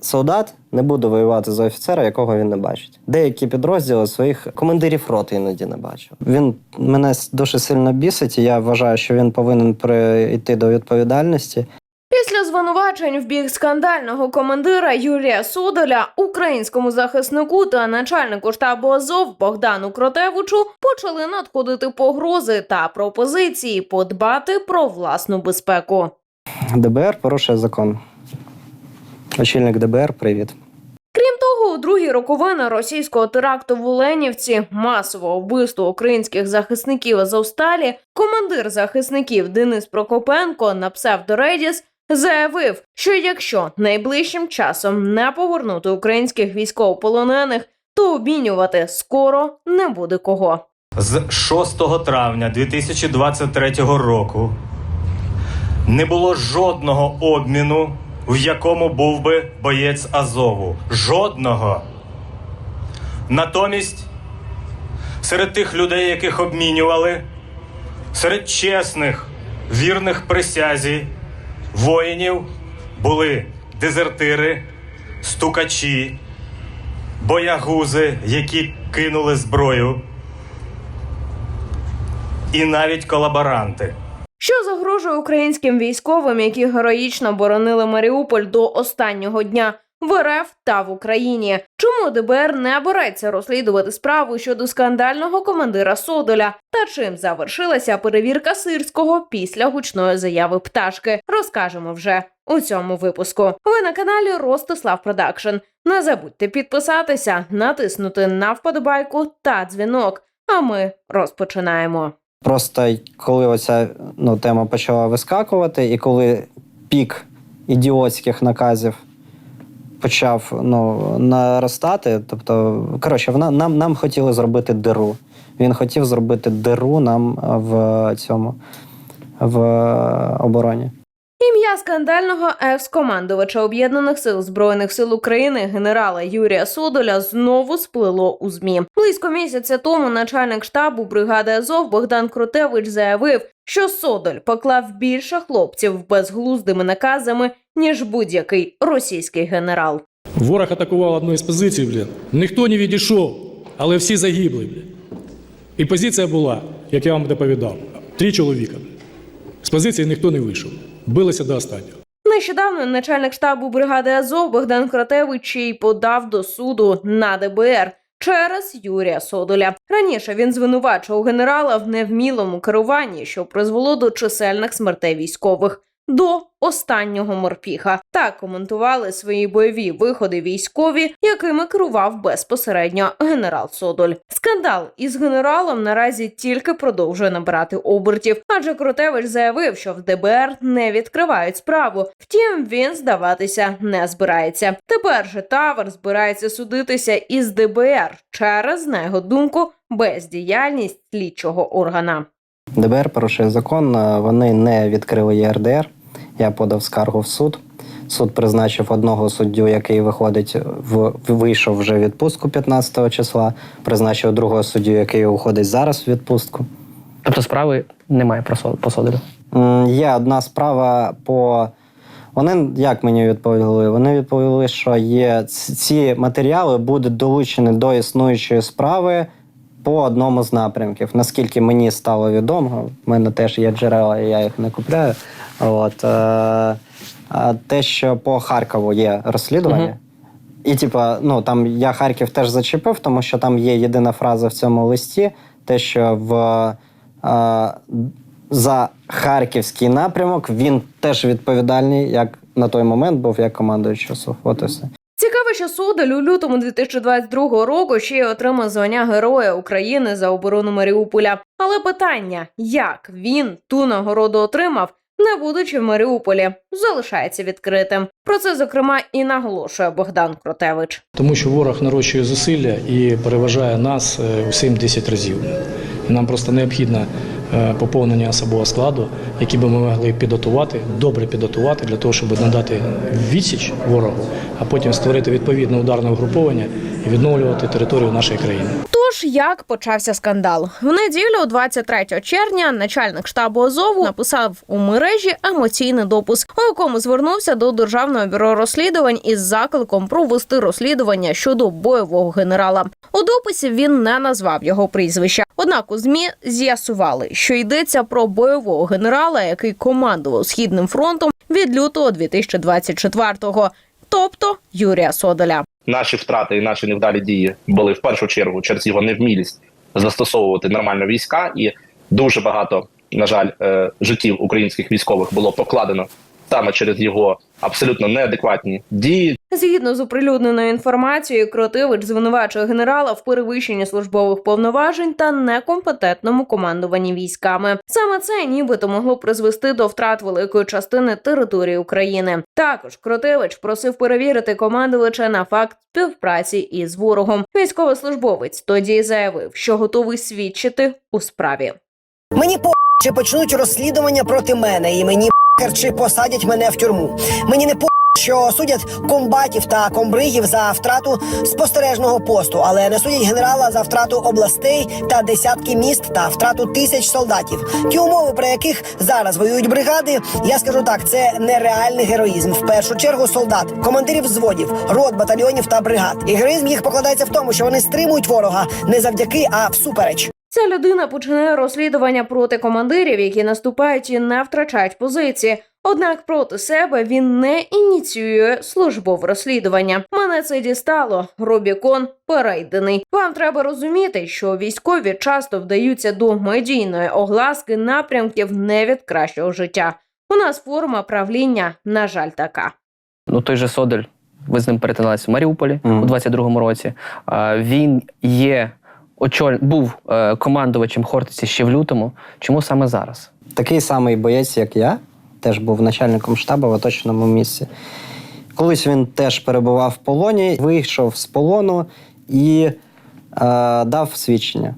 солдат не буде воювати за офіцера, якого він не бачить. Деякі підрозділи своїх командирів роти іноді не бачив. Він мене дуже сильно бісить, і я вважаю, що він повинен прийти до відповідальності. Після звинувачень в бік скандального командира Юрія Содоля українському захиснику та начальнику штабу Азов Богдану Кротевичу почали надходити погрози та пропозиції подбати про власну безпеку. ДБР порушує закон. Очільник ДБР, привіт. Крім того, у другі роковини російського теракту в Оленівці, масового вбивства українських захисників Азовсталі, командир захисників Денис Прокопенко на псевдоредіс заявив, що якщо найближчим часом не повернути українських військовополонених, то обмінювати скоро не буде кого. З 6 травня 2023 року не було жодного обміну, в якому був би боєць Азову. Жодного. Натомість, серед тих людей, яких обмінювали, серед чесних, вірних присязі, воїнів були дезертири, стукачі, боягузи, які кинули зброю і навіть колаборанти. Що загрожує українським військовим, які героїчно боронили Маріуполь до останнього дня в РФ та в Україні? Чому ДБР не береться розслідувати справу щодо скандального командира Содоля? Та чим завершилася перевірка сирського після гучної заяви пташки? Розкажемо вже у цьому випуску. Ви на каналі Ростислав Продакшн. Не забудьте підписатися, натиснути на вподобайку та дзвінок. А ми розпочинаємо. Просто коли оця ну, тема почала вискакувати, і коли пік ідіотських наказів почав ну, наростати, тобто, коротше, вона, нам, нам хотіли зробити диру. Він хотів зробити диру нам в цьому в обороні. Ім'я скандального екс-командувача об'єднаних сил збройних сил України генерала Юрія Содоля знову сплило у змі. Близько місяця тому начальник штабу бригади Азов Богдан Крутевич заявив, що Содоль поклав більше хлопців безглуздими наказами ніж будь-який російський генерал. Ворог атакував одну із позицій, блін. Ніхто не відійшов, але всі загибли, блін. І позиція була, як я вам доповідав, три чоловіка. З позиції ніхто не вийшов. Билися до останнього. Нещодавно начальник штабу бригади Азов Богдан Кратевич і подав до суду на ДБР через Юрія Содоля. Раніше він звинувачував генерала в невмілому керуванні, що призвело до чисельних смертей військових. До останнього морпіха так коментували свої бойові виходи військові, якими керував безпосередньо генерал Содоль. Скандал із генералом наразі тільки продовжує набирати обертів, адже Крутевич заявив, що в ДБР не відкривають справу. Втім, він здаватися не збирається. Тепер же Тавер збирається судитися із ДБР через, на його думку, бездіяльність слідчого органа. ДБР порушує закон, вони не відкрили ЄРДР. Я подав скаргу в суд. Суд призначив одного суддю, який виходить в вийшов вже в відпустку 15 числа. Призначив другого суддю, який уходить зараз в відпустку. Тобто справи немає про со- по Содолю. М, Є одна справа по. Вони як мені відповіли? Вони відповіли, що є ці матеріали будуть долучені до існуючої справи по одному з напрямків. Наскільки мені стало відомо, в мене теж є джерела, і я їх не купляю. От, е, а те, що по Харкову є розслідування. Мгм. І, типа, ну там я Харків теж зачепив, тому що там є єдина фраза в цьому листі: те, що в е, за харківський напрямок він теж відповідальний, як на той момент був як командуючий ОСУ. От і все. Що Содоль у лютому 2022 року ще й отримав звання Героя України за оборону Маріуполя. Але питання, як він ту нагороду отримав, не будучи в Маріуполі, залишається відкритим. Про це зокрема і наголошує Богдан Кротевич. Тому що ворог нарощує зусилля і переважає нас е, у 7-10 разів. Нам просто необхідно поповнення особового складу, які би ми могли підготувати, добре підготувати для того, щоб надати відсіч ворогу, а потім створити відповідне ударне угруповання і відновлювати територію нашої країни. Тож як почався скандал? В неділю, 23 червня, начальник штабу Азову написав у мережі емоційний допис, у якому звернувся до державного бюро розслідувань із закликом провести розслідування щодо бойового генерала. У дописі він не назвав його прізвища. Однак у змі з'ясували, що йдеться про бойового генерала, який командував східним фронтом від лютого 2024-го, тобто Юрія Содоля. наші втрати і наші невдалі дії були в першу чергу через його невмілість застосовувати нормально війська, і дуже багато, на жаль, е, життів українських військових було покладено саме через його абсолютно неадекватні дії, Згідно з оприлюдненою інформацією, Кротивич звинувачує генерала в перевищенні службових повноважень та некомпетентному командуванні військами. Саме це нібито могло призвести до втрат великої частини території України. Також Кротивич просив перевірити командувача на факт співпраці із ворогом. Військовослужбовець тоді заявив, що готовий свідчити у справі. Мені по чи почнуть розслідування проти мене, і мені похер, чи посадять мене в тюрму. Мені не по що судять комбатів та комбригів за втрату спостережного посту, але не судять генерала за втрату областей та десятки міст та втрату тисяч солдатів. Ті умови, при яких зараз воюють бригади, я скажу так, це нереальний героїзм. В першу чергу солдат, командирів взводів, рот, батальйонів та бригад. І героїзм їх покладається в тому, що вони стримують ворога не завдяки, а всупереч. Ця людина починає розслідування проти командирів, які наступають і не втрачають позиції. Однак проти себе він не ініціює службове розслідування. Мене це дістало. Рубікон перейдений. Вам треба розуміти, що військові часто вдаються до медійної огласки напрямків не від кращого життя. У нас форма правління, на жаль, така. Ну, той же Содель, ви з ним перетиналися в Маріуполі Мгм. у 22-му році. А, Він є очоль... був е, командувачем Хортиці ще в лютому. Чому саме зараз? Такий самий боєць, як я, теж був начальником штабу в оточеному місці. Колись він теж перебував в полоні, вийшов з полону і е, дав свідчення.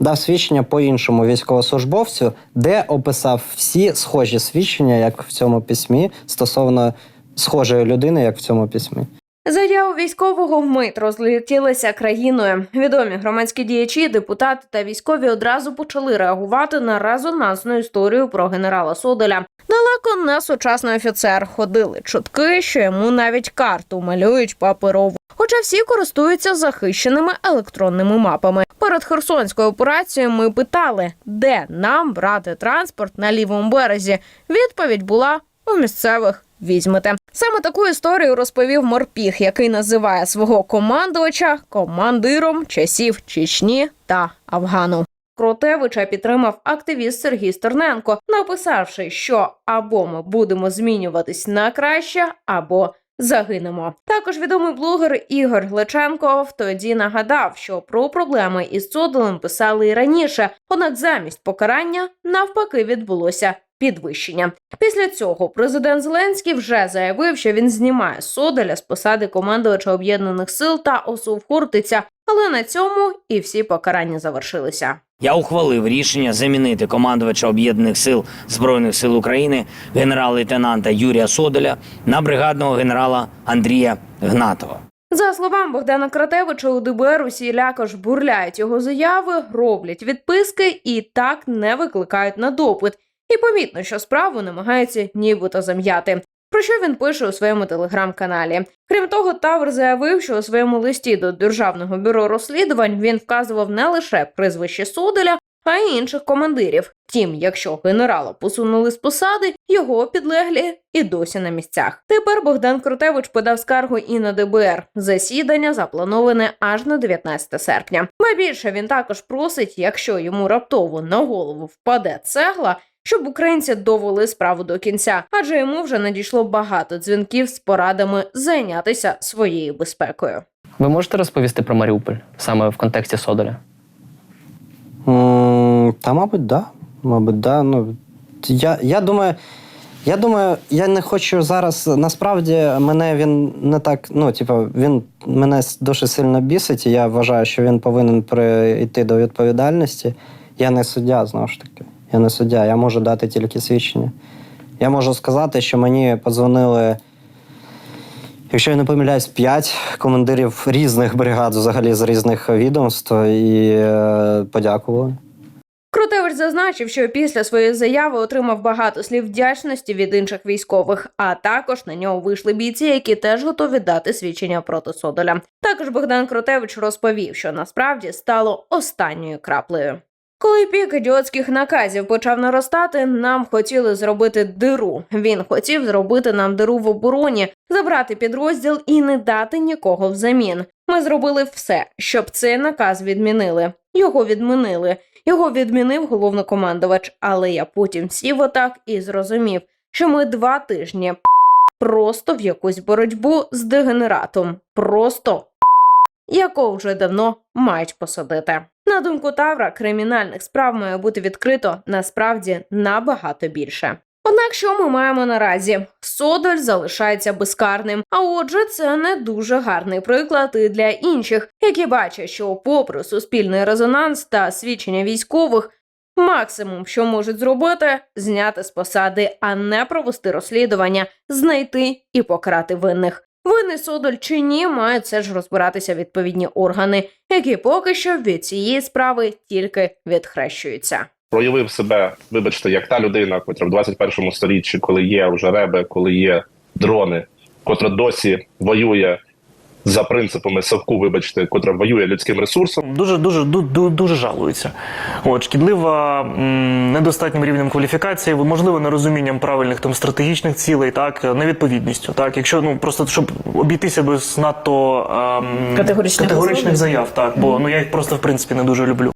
Дав свідчення по іншому військовослужбовцю, де описав всі схожі свідчення, як в цьому письмі, стосовно схожої людини, як в цьому письмі. Заяви військового вмить розлетілися країною. Відомі громадські діячі, депутати та військові одразу почали реагувати на резонансну історію про генерала Соделя. Далеко не сучасний офіцер. Ходили чутки, що йому навіть карту малюють паперову. Хоча всі користуються захищеними електронними мапами. Перед Херсонською операцією ми питали, де нам брати транспорт на лівому березі. Відповідь була у місцевих візьмете. Саме таку історію розповів морпіг, який називає свого командувача командиром часів Чечні та Афгану. Кротевича підтримав активіст Сергій Стерненко, написавши, що або ми будемо змінюватись на краще, або загинемо. Також відомий блогер Ігор Глеченков тоді нагадав, що про проблеми із Содолем писали і раніше, однак замість покарання навпаки відбулося підвищення. Після цього президент Зеленський вже заявив, що він знімає Соделя з посади командувача об'єднаних сил та осув Хортиця, але на цьому і всі покарання завершилися. Я ухвалив рішення замінити командувача об'єднаних сил збройних сил України генерал-лейтенанта Юрія Соделя на бригадного генерала Андрія Гнатова. За словами Богдана Кратевича, у ДБР усі лякож бурляють його заяви, роблять відписки і так не викликають на допит. І помітно, що справу намагаються нібито зам'яти. Про що він пише у своєму телеграм-каналі? Крім того, Тавр заявив, що у своєму листі до Державного бюро розслідувань він вказував не лише прізвище Суделя, а й інших командирів. Втім, якщо генерала посунули з посади, його підлеглі і досі на місцях. Тепер Богдан Крутевич подав скаргу і на ДБР. Засідання заплановане аж на 19 серпня. Ба більше він також просить, якщо йому раптово на голову впаде цегла. Щоб українці довели справу до кінця, адже йому вже надійшло багато дзвінків з порадами зайнятися своєю безпекою. Ви можете розповісти про Маріуполь саме в контексті Содоля? Та, мабуть, да. Мабуть, да. Ну, я, я думаю. Я думаю, я не хочу зараз. Насправді мене він не так. Ну, типу, він мене дуже сильно бісить, і я вважаю, що він повинен прийти до відповідальності. Я не суддя, знову ж таки. Я не суддя, я можу дати тільки свідчення. Я можу сказати, що мені подзвонили якщо я не помиляюсь, п'ять командирів різних бригад, взагалі з різних відомств, і е, подякували. Крутевич зазначив, що після своєї заяви отримав багато слів вдячності від інших військових, а також на нього вийшли бійці, які теж готові дати свідчення проти Содоля. Також Богдан Крутевич розповів, що насправді стало останньою краплею. Коли пік ідіотських наказів почав наростати, нам хотіли зробити диру. Він хотів зробити нам диру в обороні, забрати підрозділ і не дати нікого взамін. Ми зробили все, щоб цей наказ відмінили. Його відмінили. Його відмінив головнокомандувач, але я потім сів отак і зрозумів, що ми два тижні просто в якусь боротьбу з дегенератом. Просто якого вже давно мають посадити. На думку Тавра, кримінальних справ має бути відкрито насправді набагато більше. Однак, що ми маємо наразі? Содоль залишається безкарним. А отже, це не дуже гарний приклад і для інших, які бачать, що, попри суспільний резонанс та свідчення військових, максимум, що можуть зробити, зняти з посади, а не провести розслідування, знайти і покарати винних. Винний Содоль чи ні, мають все ж розбиратися відповідні органи, які поки що від цієї справи тільки відхрещуються. проявив себе, вибачте, як та людина, котра в 21 столітті, коли є вже реби, коли є дрони, котра досі воює за принципами совку, вибачте, котра воює людським ресурсом. Дуже дуже ду- ду- дуже жалуються. От шкідлива м, недостатнім рівнем кваліфікації, можливо, нерозумінням правильних там стратегічних цілей, так невідповідністю. Так, якщо ну просто щоб обійтися без надто ем, Категоричних категоричних заяв, так бо ну я їх просто в принципі не дуже люблю.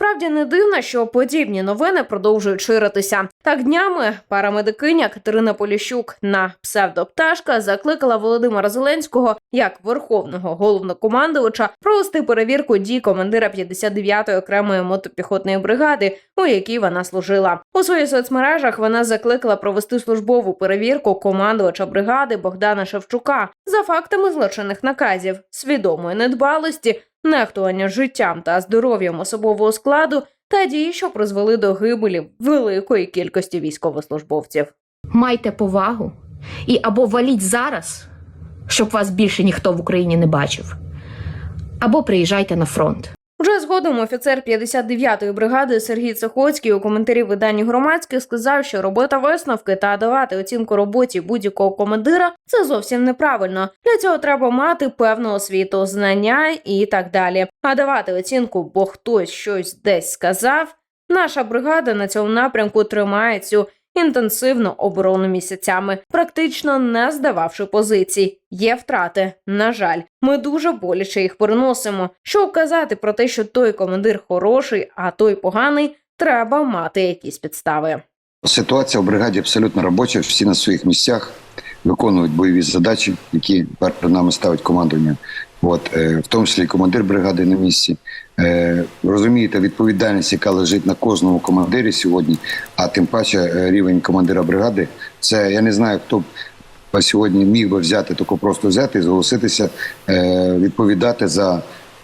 Насправді не дивно, що подібні новини продовжують ширитися. Так днями парамедикиня Катерина Поліщук на псевдопташка закликала Володимира Зеленського як верховного головнокомандувача провести перевірку дій командира 59-ї окремої мотопіхотної бригади, у якій вона служила. У своїх соцмережах вона закликала провести службову перевірку командувача бригади Богдана Шевчука за фактами злочинних наказів, свідомої недбалості нехтування життям та здоров'ям особового складу та дії, що призвели до гибелі великої кількості військовослужбовців. майте повагу і або валіть зараз, щоб вас більше ніхто в Україні не бачив, або приїжджайте на фронт. Згодом офіцер 59-ї бригади Сергій Цехоцький у коментарі виданню громадських сказав, що робити висновки та давати оцінку роботі будь-якого командира це зовсім неправильно. Для цього треба мати певну освіту, знання і так далі. А давати оцінку, бо хтось щось десь сказав. Наша бригада на цьому напрямку тримає цю інтенсивну оборону місяцями, практично не здававши позицій. Є втрати. На жаль, ми дуже боляче їх переносимо. Щоб казати про те, що той командир хороший, а той поганий, треба мати якісь підстави. Ситуація в бригаді абсолютно робоча. Всі на своїх місцях виконують бойові задачі, які перед нами ставить командування. От, е, в тому числі командир бригади на місці. Е, розумієте, відповідальність, яка лежить на кожному командирі сьогодні, а тим паче е, рівень командира бригади. Це я не знаю, хто б сьогодні міг би взяти таку просто взяти і зголоситися, е, відповідати за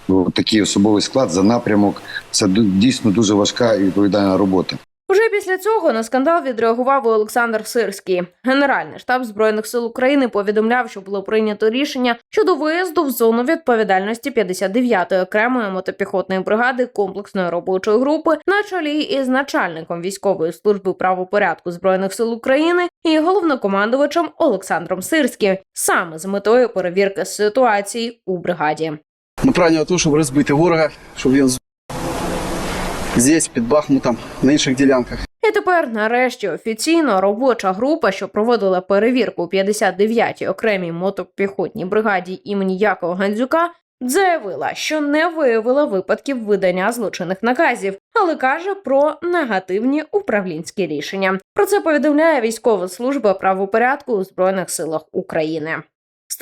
ну, такий особовий склад, за напрямок. Це дійсно дуже важка і відповідальна робота. Після цього на скандал відреагував і Олександр Сирський. Генеральний штаб збройних сил України повідомляв, що було прийнято рішення щодо виїзду в зону відповідальності 59-ї окремої мотопіхотної бригади комплексної робочої групи на чолі із начальником військової служби правопорядку збройних сил України і головнокомандувачем Олександром Сирським, саме з метою перевірки ситуації у бригаді. Направлення на те, щоб розбити ворога, щоб він здесь, під Бахмутом, на інших ділянках. І тепер, нарешті, офіційно робоча група, що проводила перевірку у 59-й окремій мотопіхотній бригаді імені Якова Гандзюка, заявила, що не виявила випадків видання злочинних наказів, але каже про негативні управлінські рішення. Про це повідомляє військова служба правопорядку у збройних силах України.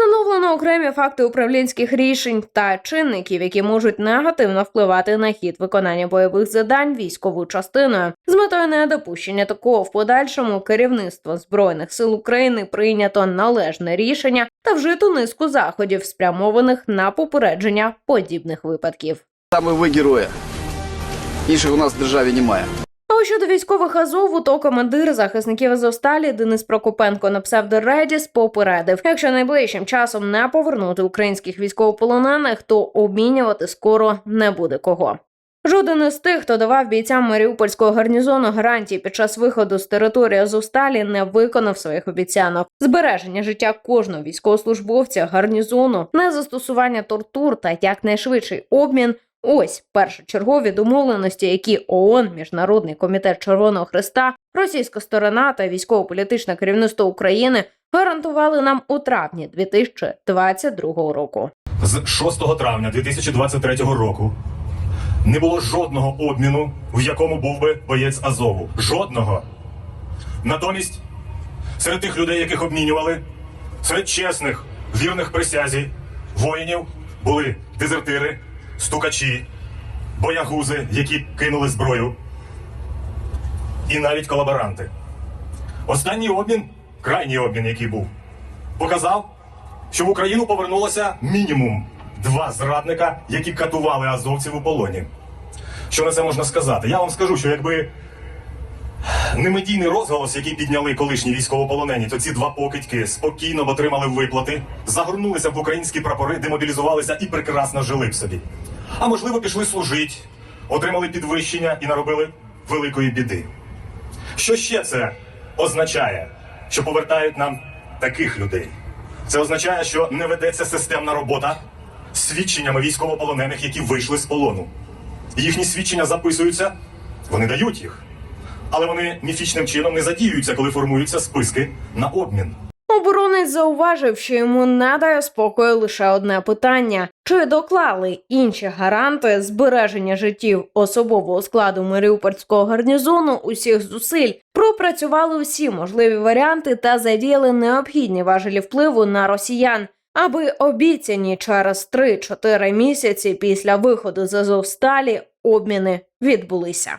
Встановлено окремі факти управлінських рішень та чинників, які можуть негативно впливати на хід виконання бойових завдань військовою частиною. З метою недопущення такого в подальшому керівництво збройних сил України прийнято належне рішення та вжито низку заходів, спрямованих на попередження подібних випадків. Саме ви герої. Інших у нас в державі немає. А щодо військових Азову, то командир захисників Азовсталі Денис Прокопенко на псевдо Редіс попередив, якщо найближчим часом не повернути українських військовополонених, то обмінювати скоро не буде кого. Жоден із тих, хто давав бійцям Маріупольського гарнізону гарантії під час виходу з території Азовсталі, не виконав своїх обіцянок. Збереження життя кожного військовослужбовця гарнізону, незастосування тортур та якнайшвидший обмін. Ось першочергові домовленості, які ООН, Міжнародний комітет Червоного Христа, російська сторона та військово-політичне керівництво України гарантували нам у травні 2022 року. З 6 травня 2023 року не було жодного обміну, в якому був би боєць Азову. Жодного. Натомість, серед тих людей, яких обмінювали, серед чесних, вірних присязі, воїнів були дезертири, стукачі, боягузи, які кинули зброю, і навіть колаборанти. Останній обмін, крайній обмін, який був, показав, що в Україну повернулося мінімум два зрадника, які катували азовців у полоні. Що на це можна сказати? Я вам скажу, що якби немедійний розголос, який підняли колишні військовополонені, то ці два покидьки спокійно б отримали виплати, загорнулися в українські прапори, демобілізувалися і прекрасно жили б собі. А можливо, пішли служити, отримали підвищення і наробили великої біди. Що ще це означає, що повертають нам таких людей? Це означає, що не ведеться системна робота з свідченнями військовополонених, які вийшли з полону. Їхні свідчення записуються, вони дають їх, але вони міфічним чином не задіюються, коли формуються списки на обмін. Оборонець зауважив, що йому не дає спокою лише одне питання: чи доклали інші гаранти збереження життів особового складу Маріупольського гарнізону усіх зусиль, пропрацювали всі можливі варіанти та задіяли необхідні важелі впливу на росіян, аби обіцяні через 3-4 місяці після виходу з Азовсталі обміни відбулися.